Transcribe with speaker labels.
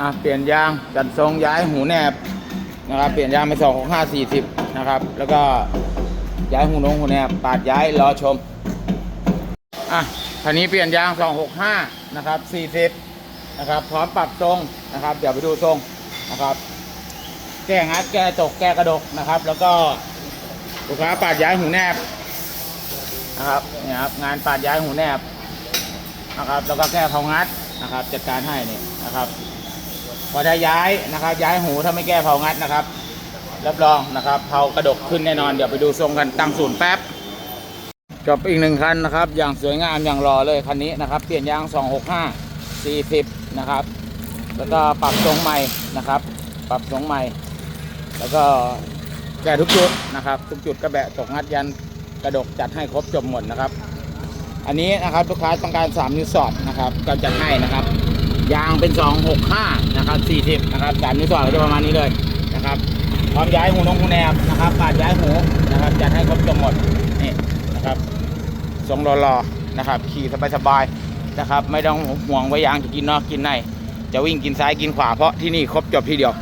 Speaker 1: อะเปลี่ยนยางจัดทรงย้ายหูแนบนะครับ เปลี่ยนยางไปสองหกห้าสี่สิบนะครับ แล้วก็ย้ายหูนงหูแนบปาดย้ายรอชมอะคันนี้เปลี่ยนยางสองหกห้านะครับสี่สิบนะครับ พร้อมปรับทรงนะครับ เดี๋ยวไปดูทรงนะครับ แก้งัดแก้ตกแก้กระดกนะครับ แล้วก็ลูกค้าปาดย้ายหูแนบนะครับเนี่ยครับงานปาดย้ายหูแนบนะครับ แล้วก็แก้เผางัดนะครับ จัดการให้นี่นะครับ พอได้ย้ายนะครับ ย้ายหูถ้าไม่แก้เผางัดนะครับรับรองนะครับเผากระดกขึ้นแน่นอนเดี๋ยวไปดูทรงกันตั้งศูนย์แป๊บจบอีกหนึ่งคันนะครับ อย่างสวยงามอย่างรอเลยคันนี้นะครับ เปลี่ยนยาง 265 40 นะครับ แล้วก็ปรับทรงใหม่นะครับ ปรับทรงใหม่ แล้วก็แก้ทุกจุดนะครับ ทุกจุดกระแบะตกงัดยันกระดกจัดให้ครบจบหมดนะครับ อันนี้นะครับลูกค้าต้องการ3นิ้วสอดนะครับก็จัดให้นะครับ ยางเป็น 265 นะครับ 40 นะครับ3นิ้วสอดก็จะประมาณนี้เลยนะครับพร้อมย้ายหูนงหูแนบนะครับปาดย้ายหูนะครับจัดให้ครบจบหมดนี่นะครับทรงรอๆนะครับ ขี่สบายๆนะครับ ไม่ต้องห่วงว่ายางจะกินนอกกินในจะวิ่งกินซ้ายกินขวาเพราะที่นี่ครบจบทีเดียว